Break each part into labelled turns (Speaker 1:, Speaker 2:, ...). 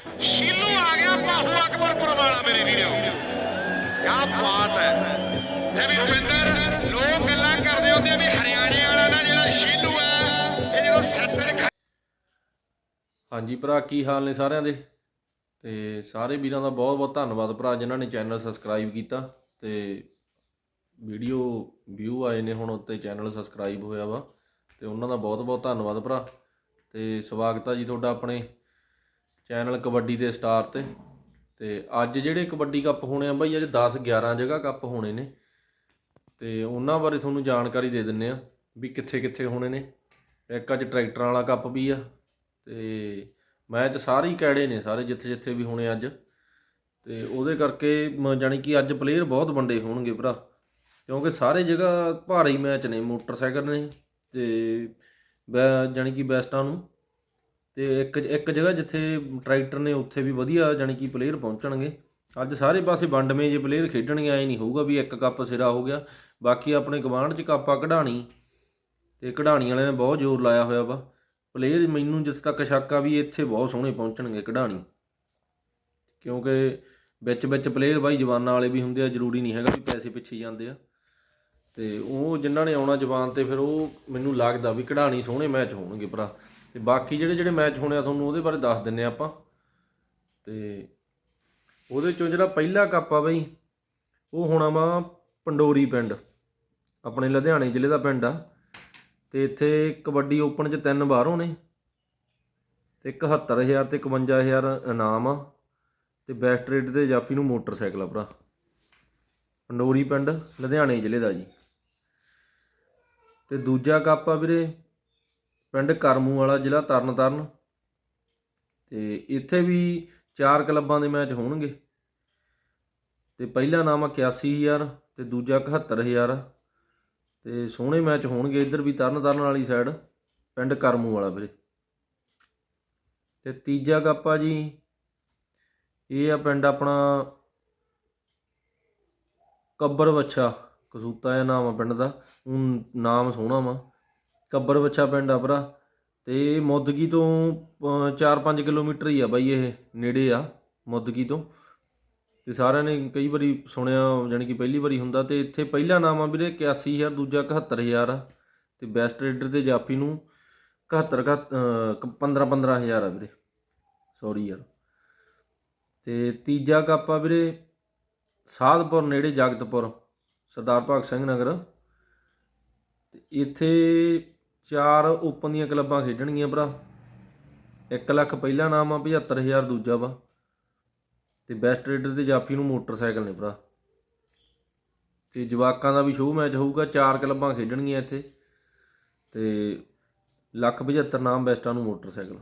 Speaker 1: ਸ਼ੀਲੂ ਆ ਗਿਆ, ਬਾਹੂ ਅਕਬਰਪੁਰ ਵਾਲਾ ਮੇਰੇ ਵੀਰੋ। ਕੀ ਬਾਤ ਹੈ। ਇਹ ਵੀ ਰਵਿੰਦਰ, ਲੋਕ ਗੱਲਾਂ ਕਰਦੇ ਹੁੰਦੇ ਵੀ ਹਰਿਆਣੇ ਵਾਲਾ ਨਾ ਜਿਹੜਾ ਸ਼ੀਲੂ ਹੈ, ਇਹ ਜਦੋਂ ਸਿਰ
Speaker 2: ਹਾਂਜੀ ਭਰਾ, ਕੀ ਹਾਲ ਨੇ ਸਾਰਿਆਂ ਦੇ? ਤੇ ਸਾਰੇ ਵੀਰਾਂ ਦਾ ਬਹੁਤ ਬਹੁਤ ਧੰਨਵਾਦ ਭਰਾ, ਜਿਨ੍ਹਾਂ ਨੇ ਚੈਨਲ ਸਬਸਕ੍ਰਾਈਬ ਕੀਤਾ ਤੇ ਵੀਡੀਓ ਵਿਊ ਆਏ ਨੇ ਹੁਣ ਉੱਤੇ, ਚੈਨਲ ਸਬਸਕ੍ਰਾਈਬ ਹੋਇਆ ਵਾ ਤੇ ਉਹਨਾਂ ਦਾ ਬਹੁਤ ਬਹੁਤ ਧੰਨਵਾਦ ਭਰਾ। ਤੇ ਸਵਾਗਤ ਆ ਜੀ ਤੁਹਾਡਾ ਆਪਣੇ ਚੈਨਲ ਕਬੱਡੀ ਦੇ ਸਟਾਰ ਤੇ। ਤੇ ਅੱਜ ਜਿਹੜੇ ਕਬੱਡੀ ਕੱਪ ਹੋਣੇ ਆ ਬਾਈ, ਅੱਜ 10 11 ਜਗ੍ਹਾ ਕੱਪ ਹੋਣੇ ਨੇ। ਤੇ ਉਹਨਾਂ ਬਾਰੇ ਤੁਹਾਨੂੰ ਜਾਣਕਾਰੀ ਦੇ ਦਿੰਨੇ ਆ ਵੀ ਕਿੱਥੇ ਕਿੱਥੇ ਹੋਣੇ ਨੇ। ਇੱਕ ਅੱਜ ਟਰੈਕਟਰਾਂ ਵਾਲਾ ਕੱਪ ਵੀ ਆ ਤੇ ਮੈਚ ਸਾਰੇ ਹੀ ਕਿਹੜੇ ਨੇ, ਸਾਰੇ ਜਿੱਥੇ ਜਿੱਥੇ ਵੀ ਹੋਣੇ ਅੱਜ। ਤੇ ਉਹਦੇ ਕਰਕੇ ਮ- ਜਾਣੀ ਕਿ ਅੱਜ ਪਲੇਅਰ ਬਹੁਤ ਵੰਡੇ ਹੋਣਗੇ ਭਰਾ। ਕਿਉਂਕਿ ਸਾਰੇ ਜਗ੍ਹਾ ਭਾਰੀ ਮੈਚ ਨੇ, ਮੋਟਰਸਾਈਕਲ ਨੇ ਤੇ ਬੈ- ਜਾਣੀ ਕਿ ਬੈਸਟਾਂ ਨੂੰ। ਤੇ ਇੱਕ ਇੱਕ ਜਗ੍ਹਾ ਜਿੱਥੇ ਟਰੈਕਟਰ ਨੇ ਉੱਥੇ ਵੀ ਵਧੀਆ ਜਾਣੀ ਕਿ ਪਲੇਅਰ ਪਹੁੰਚਣਗੇ। ਅੱਜ ਸਾਰੇ ਪਾਸੇ ਵੰਡਵੇਂ ਜੇ ਪਲੇਅਰ ਖੇਡਣਗੇ, ਐ ਨਹੀਂ ਹੋਊਗਾ ਵੀ ਇੱਕ ਕੱਪ ਸਿਰਾ ਹੋ ਗਿਆ। ਬਾਕੀ ਆਪਣੇ ਗਵਾਂਢ ਚ ਕਾਪਾ ਕਢਾਣੀ, ਤੇ ਕਢਾਣੀ ਵਾਲਿਆਂ ਨੇ ਬਹੁਤ ਜ਼ੋਰ ਲਾਇਆ ਹੋਇਆ ਵਾ। ਪਲੇਅਰ ਮੈਨੂੰ ਜਿੱਥੇ ਤੱਕ ਸ਼ੱਕ ਆ ਵੀ ਇੱਥੇ ਬਹੁਤ ਸੋਹਣੇ ਪਹੁੰਚਣਗੇ ਕਢਾਣੀ। ਕਿਉਂਕਿ ਵਿੱਚ ਵਿੱਚ ਪਲੇਅਰ ਬਾਈ ਜਵਾਨਾਂ ਵਾਲੇ ਵੀ ਹੁੰਦੇ ਆ, ਜ਼ਰੂਰੀ ਨਹੀਂ ਹੈਗਾ ਵੀ ਪੈਸੇ ਪਿੱਛੇ ਜਾਂਦੇ ਆ। ਤੇ ਉਹ ਜਿਨ੍ਹਾਂ ਨੇ ਆਉਣਾ ਜਵਾਨ ਤੇ ਫਿਰ ਉਹ ਮੈਨੂੰ ਲੱਗਦਾ ਵੀ ਕਢਾਣੀ ਸੋਹਣੇ ਮੈਚ ਹੋਣਗੇ ਭਰਾ। ਤੇ ਬਾਕੀ ਜਿਹੜੇ ਜਿਹੜੇ ਮੈਚ ਹੋਣੇ ਆ ਤੁਹਾਨੂੰ ਉਹਦੇ ਬਾਰੇ ਦੱਸ ਦਿੰਨੇ ਆਪਾਂ। ਤੇ ਉਹਦੇ ਚੋਂ ਜਿਹੜਾ ਪਹਿਲਾ ਕੱਪ ਆ ਬਈ, ਉਹ ਹੋਣਾ ਵਾ ਪੰਡੋਰੀ ਪਿੰਡ। ਆਪਣੇ ਲੁਧਿਆਣੇ ਜ਼ਿਲ੍ਹੇ ਦਾ ਪਿੰਡ ਆ। ਤੇ ਇੱਥੇ ਕਬੱਡੀ ਓਪਨ 'ਚ ਤਿੰਨ ਬਾਹਰੋਂ ਨੇ। ਤੇ 71000 ਤੇ 51000 ਇਨਾਮ ਆ। ਤੇ ਬੈਸਟ ਰੇਟ ਤੇ ਜਾਪੀ ਨੂੰ ਮੋਟਰਸਾਈਕਲ ਆ ਭਰਾ। ਪੰਡੋਰੀ ਪਿੰਡ, ਲੁਧਿਆਣੇ ਜ਼ਿਲ੍ਹੇ ਦਾ ਜੀ। ਤੇ ਦੂਜਾ ਕੱਪ ਆ ਵੀਰੇ ਪਿੰਡ ਕਰਮੂ ਵਾਲਾ ਜ਼ਿਲ੍ਹਾ ਤਰਨਤਾਰਨ। ਤੇ ਇੱਥੇ ਵੀ ਚਾਰ ਕਲੱਬਾਂ ਦੇ ਮੈਚ ਹੋਣਗੇ। ਤੇ ਪਹਿਲਾ ਨਾਮ ਆ 81000 ਤੇ ਦੂਜਾ 71000 ਤੇ ਸੋਹਣੇ ਮੈਚ ਹੋਣਗੇ ਇੱਧਰ ਵੀ ਤਰਨ ਤਾਰਨ ਵਾਲੀ ਸਾਈਡ ਪਿੰਡ ਕਰਮੂ ਵਾਲਾ ਵੀਰੇ। ਤੇ ਤੀਜਾ ਗੱਪਾ ਜੀ, ਇਹ ਆ ਪਿੰਡ ਆਪਣਾ ਕੱਬਰ ਬੱਛਾ ਕਸੂਤਾ ਇਹ ਨਾਮ ਆ ਪਿੰਡ ਦਾ। ਊਂ ਨਾਮ ਸੋਹਣਾ ਵਾ। ਕੱਬਰ ਬੱਛਾ ਪਿੰਡ ਆ ਭਰਾ। ਤੇ ਮੁੱਦਗੀ ਤੋਂ 4-5 ਕਿਲੋਮੀਟਰ ਹੀ ਆ ਬਾਈ ਇਹ, ਨੇੜੇ ਆ ਮੁੱਦਗੀ ਤੋਂ। ਤੇ ਸਾਰਿਆਂ ਨੇ ਕਈ ਵਾਰੀ ਸੁਣਿਆ, ਜਾਣੀ ਕਿ ਪਹਿਲੀ ਵਾਰੀ ਹੁੰਦਾ। ਤੇ ਇੱਥੇ ਪਹਿਲਾ ਨਾਮ ਆ ਵੀਰੇ 81000 ਦੂਜਾ 71000 ਆ। ਤੇ ਬੈਸਟ ਰੇਡਰ ਤੇ ਜਾਫੀ ਨੂੰ 71 15 15000 ਆ ਵੀਰੇ। ਸੌਰੀ ਯਾਰ। ਤੇ ਤੀਜਾ ਕੱਪ ਆ ਵੀਰੇ ਸਾਧਪੁਰ, ਨੇੜੇ ਜਗਤਪੁਰ, ਸਰਦਾਰ ਭਗਤ ਸਿੰਘ ਨਗਰ। ਤੇ ਇੱਥੇ ਚਾਰ ਓਪਨ ਦੀਆਂ ਕਲੱਬਾਂ ਖੇਡਣਗੀਆਂ ਭਰਾ। 1 ਲੱਖ ਪਹਿਲਾ ਨਾਮ ਆ 75000 ਦੂਜਾ ਵਾ। ਤੇ ਬੈਸਟ ਰੇਡਰ ਤੇ ਜਾਫੀ ਨੂੰ ਮੋਟਰਸਾਈਕਲ ਨੇ ਭਰਾ। ਤੇ ਜਵਾਕਾਂ ਦਾ ਵੀ ਸ਼ੋਅ ਮੈਚ ਹੋਊਗਾ, ਚਾਰ ਕਲੱਬਾਂ ਖੇਡਣਗੀਆਂ ਇੱਥੇ। ਤੇ ਲੱਖ 75 ਨਾਮ ਬੈਸਟਾਂ ਨੂੰ ਮੋਟਰਸਾਈਕਲ।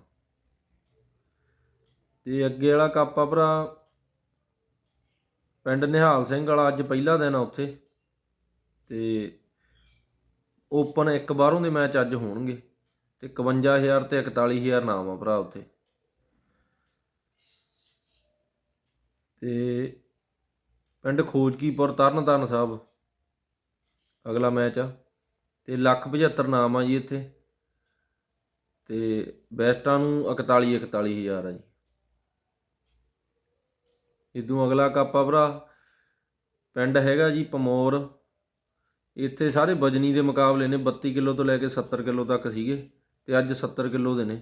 Speaker 2: ਤੇ ਅੱਗੇ ਵਾਲਾ ਕੱਪ ਆ ਭਰਾ। ਪਿੰਡ ਨਿਹਾਲ ਸਿੰਘ ਵਾਲਾ ਅੱਜ ਪਹਿਲਾ ਦਿਨ ਆ ਉੱਥੇ। ਤੇ ਓਪਨ ਇੱਕ ਬਾਹਰੋਂ ਦੇ ਮੈਚ ਅੱਜ ਹੋਣਗੇ ਤੇ 51000 ਤੇ 41000 ਨਾਮ ਆ ਭਰਾ ਉੱਥੇ। ਤੇ ਪਿੰਡ ਖੋਜਕੀਪੁਰ ਤਰਨਤਾਰਨ ਸਾਹਿਬ, ਅਗਲਾ ਮੈਚ ਆ। ਤੇ ਲੱਖ 75 ਨਾਮ ਆ ਜੀ ਇੱਥੇ। ਤੇ ਬੈਸਟਾਂ ਨੂੰ 41 41000 ਆ ਜੀ। ਇਦੋਂ ਅਗਲਾ ਕੱਪ ਆ ਭਰਾ। ਪਿੰਡ ਹੈਗਾ ਜੀ ਪਮੋਰ। ਇੱਥੇ ਸਾਰੇ ਵਜਨੀ ਦੇ ਮੁਕਾਬਲੇ ਨੇ 32 ਕਿਲੋ ਤੋਂ ਲੈ ਕੇ 70 ਕਿਲੋ ਤੱਕ ਸੀਗੇ ਤੇ ਅੱਜ 70 ਕਿਲੋ ਦੇ ਨੇ।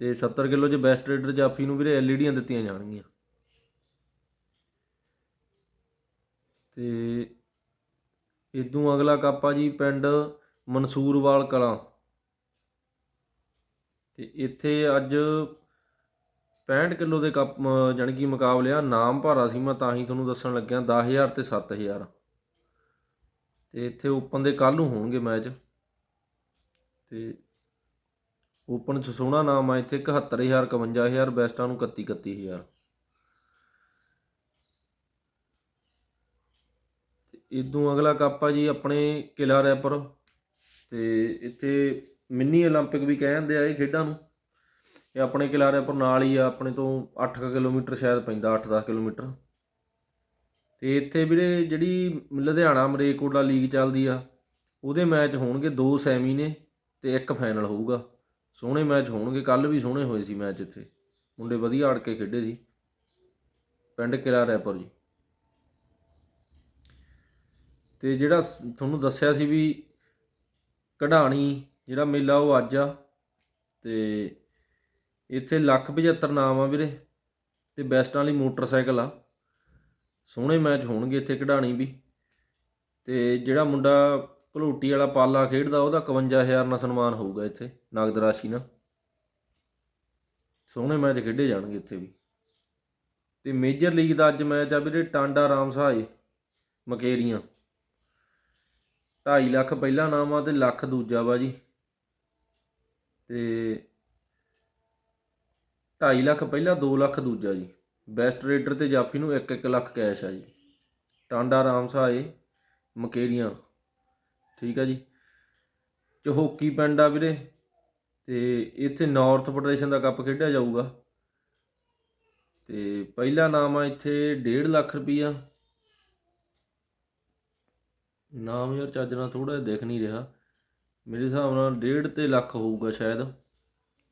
Speaker 2: ਤੇ 70 ਕਿਲੋ 'ਚ ਬੈਸਟ ਰੇਡਰ ਜਾਫੀ ਨੂੰ ਵੀਰੇ ਐਲਈਡੀਆਂ ਦਿੱਤੀਆਂ ਜਾਣਗੀਆਂ। ਤੇ ਇਦੋਂ ਅਗਲਾ ਕੱਪ ਆ ਜੀ ਪਿੰਡ ਮਨਸੂਰਵਾਲ ਕਲਾਂ। ਤੇ ਇੱਥੇ ਅੱਜ 65 ਕਿਲੋ ਦੇ ਕੱਪ ਜਾਣੀ ਕਿ ਮੁਕਾਬਲੇ ਨਾਮ ਭਾਰਾ ਸੀ ਮੈਂ ਤਾਂ ਹੀ ਤੁਹਾਨੂੰ ਦੱਸਣ ਲੱਗਿਆ 10000 ਤੇ 7000 ਤੇ ਇੱਥੇ ਓਪਨ ਦੇ ਕੱਲ ਨੂੰ ਹੋਣਗੇ ਮੈਚ ਤੇ ਓਪਨ ਚ ਸੋਹਣਾ ਨਾਮ ਆ ਇੱਥੇ 71000 51000 ਬੈਸਟਾਂ ਨੂੰ 31 31000 ਇਦੋਂ ਅਗਲਾ ਕੱਪ ਆ ਜੀ ਆਪਣੇ ਕਿਲਾ ਰੈਪਰ ਤੇ ਇੱਥੇ ਮਿੰਨੀ 올림픽 ਵੀ ਕਹਿ ਜਾਂਦੇ ਆ ਇਹ ਖੇਡਾਂ ਨੂੰ ਇਹ ਆਪਣੇ ਕਿਲਾ ਰੈਪਰ ਨਾਲ ਹੀ ਆ ਆਪਣੇ ਤੋਂ 8 ਕਿਲੋਮੀਟਰ ਸ਼ਾਇਦ ਪੈਂਦਾ 8-10 ਕਿਲੋਮੀਟਰ ਅਤੇ ਇੱਥੇ ਵੀਰੇ ਜਿਹੜੀ ਲੁਧਿਆਣਾ ਮਰੇਕੋਟਲਾ ਲੀਗ ਚੱਲਦੀ ਆ, ਉਹਦੇ ਮੈਚ ਹੋਣਗੇ ਦੋ ਸੈਮੀ ਨੇ ਅਤੇ ਇੱਕ ਫਾਈਨਲ ਹੋਊਗਾ। ਸੋਹਣੇ ਮੈਚ ਹੋਣਗੇ, ਕੱਲ੍ਹ ਵੀ ਸੋਹਣੇ ਹੋਏ ਸੀ ਮੈਚ ਇੱਥੇ। ਮੁੰਡੇ ਵਧੀਆ ਅੜ ਕੇ ਖੇਡੇ ਸੀ। ਪਿੰਡ ਕਿਲਾ ਰੈਪਰ ਜੀ। ਤੇ ਜਿਹੜਾ ਤੁਹਾਨੂੰ ਦੱਸਿਆ ਸੀ ਵੀ ਕਢਾਣੀ, ਜਿਹੜਾ ਮੇਲਾ ਉਹ ਅੱਜ ਆ, ਤੇ ਇੱਥੇ ਲੱਖ 75 ਨਾਮ ਆ ਵੀਰੇ, ਤੇ ਬੈਸਟਾਂ ਵਾਲੀ ਮੋਟਰਸਾਈਕਲ ਆ। ਸੋਹਣੇ ਮੈਚ ਹੋਣਗੇ ਇੱਥੇ ਕਢਾਣੀ ਵੀ। ਤੇ ਜਿਹੜਾ ਮੁੰਡਾ ਭਲੂਟੀ ਵਾਲਾ ਪਾਲਾ ਖੇਡਦਾ, ਉਹਦਾ 51000 ਨਾਲ ਸਨਮਾਨ ਹੋਊਗਾ ਇੱਥੇ, ਨਗਦ ਰਾਸ਼ੀ ਨਾਲ। ਸੋਹਣੇ ਮੈਚ ਖੇਡੇ ਜਾਣਗੇ ਇੱਥੇ ਵੀ। ਤੇ ਮੇਜਰ ਲੀਗ ਦਾ ਅੱਜ ਮੈਚ ਆ ਵੀਰੇ ਟਾਂਡਾ ਰਾਮ ਸਹਾਏ ਮਕੇਰੀਆਂ। 2.5 ਲੱਖ ਪਹਿਲਾ ਨਾਮ ਆ ਤੇ ਲੱਖ ਦੂਜਾ ਵਾ ਜੀ। ਤੇ 2.5 ਲੱਖ ਪਹਿਲਾ 2 ਲੱਖ ਦੂਜਾ ਜੀ। ਬੈਸਟ ਰੇਡਰ ਤੇ ਜਾਫੀ ਨੂੰ 1-1 ਲੱਖ ਕੈਸ਼ ਆ ਜੀ। ਟਾਂਡਾ ਰਾਮ ਸਹਾਏ ਮਕੇਰੀਆਂ। ਠੀਕ ਆ ਜੀ। ਚਹੋਕੀ ਪਿੰਡ ਆ ਵੀਰੇ। ਤੇ ਇੱਥੇ ਨਾਰਥ ਫੈਡਰੇਸ਼ਨ ਦਾ ਕੱਪ ਖੇਡਿਆ ਜਾਊਗਾ। ਤੇ ਪਹਿਲਾ ਨਾਮ ਆ ਇੱਥੇ 1.5 ਲੱਖ ਰੁਪਈਆ। ਨਾਮ ਯਾਰ ਚੱਜ ਨਾਲ ਥੋੜਾ ਦਿਖ ਨਹੀਂ ਰਿਹਾ। ਮੇਰੇ ਹਿਸਾਬ ਨਾਲ 1.5 ਤੇ ਲੱਖ ਹੋਊਗਾ ਸ਼ਾਇਦ।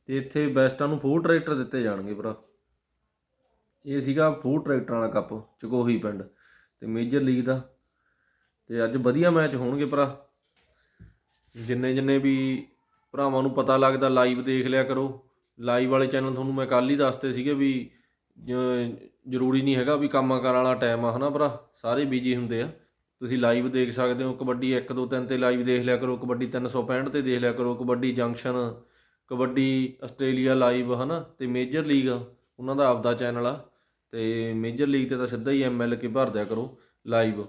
Speaker 2: ਤੇ ਇੱਥੇ ਬੈਸਟਾਂ ਨੂੰ ਫੋਰ ਟਰੈਕਟਰ ਦਿੱਤੇ ਜਾਣਗੇ ਭਰਾ। ਇਹ ਸੀਗਾ ਫੂਡ ਟਰੈਕਟਰਾਂ ਵਾਲਾ ਕੱਪ, ਚਕੋਹੀ ਪਿੰਡ ਤੇ ਮੇਜਰ ਲੀਗ ਦਾ। ਤੇ ਅੱਜ ਵਧੀਆ ਮੈਚ ਹੋਣਗੇ ਭਰਾ। ਜਿੰਨੇ ਜਿੰਨੇ ਵੀ ਭਰਾਵਾਂ ਨੂੰ ਪਤਾ ਲੱਗਦਾ ਲਾਈਵ ਦੇਖ ਲਿਆ ਕਰੋ। ਲਾਈਵ ਵਾਲੇ ਚੈਨਲ ਤੁਹਾਨੂੰ ਮੈਂ ਕੱਲ ਹੀ ਦੱਸਤੇ ਸੀਗੇ ਵੀ ਜ- ਜ਼ਰੂਰੀ ਨਹੀਂ ਹੈਗਾ ਵੀ ਕੰਮਾਂ ਕਾਰ ਵਾਲਾ ਟਾਈਮ ਆ, ਹਨਾ ਭਰਾ? ਸਾਰੇ ਬਿਜ਼ੀ ਹੁੰਦੇ ਆ। ਤੁਸੀਂ ਲਾਈਵ ਦੇਖ ਸਕਦੇ ਹੋ, ਕਬੱਡੀ 1 2 3 ਤੇ ਲਾਈਵ ਦੇਖ ਲਿਆ ਕਰੋ, ਕਬੱਡੀ 365 ਤੇ ਦੇਖ ਲਿਆ ਕਰੋ, kabaddi junction kabaddi Australia live ਹਨਾ? ਤੇ ਮੇਜਰ ਲੀਗ ਉਹਨਾਂ ਦਾ ਆਪਦਾ ਚੈਨਲ ਆ। ਤੇ ਮੇਜਰ ਲੀਗ ਤੇ ਤਾਂ ਸਿੱਧਾ ਹੀ ਐਮਐਲ ਕੇ ਭਰ ਦਿਆ ਕਰੋ ਲਾਈਵ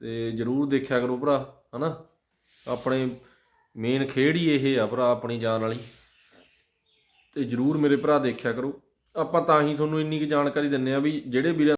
Speaker 2: ਤੇ ਜਰੂਰ ਦੇਖਿਆ ਕਰੋ ਭਰਾ, ਹਨਾ? ਆਪਣੇ ਮੇਨ ਖੇਡ ਹੀ ਇਹ ਆ ਭਰਾ, ਆਪਣੀ ਜਾਨ ਵਾਲੀ। ਤੇ ਜਰੂਰ ਮੇਰੇ ਭਰਾ ਦੇਖਿਆ ਕਰੋ। ਆਪਾਂ ਤਾਂ ਹੀ ਤੁਹਾਨੂੰ ਇੰਨੀ ਕੁ ਜਾਣਕਾਰੀ ਦਿੰਨੇ ਆ ਵੀ ਜਿਹੜੇ ਵੀਰਾਂ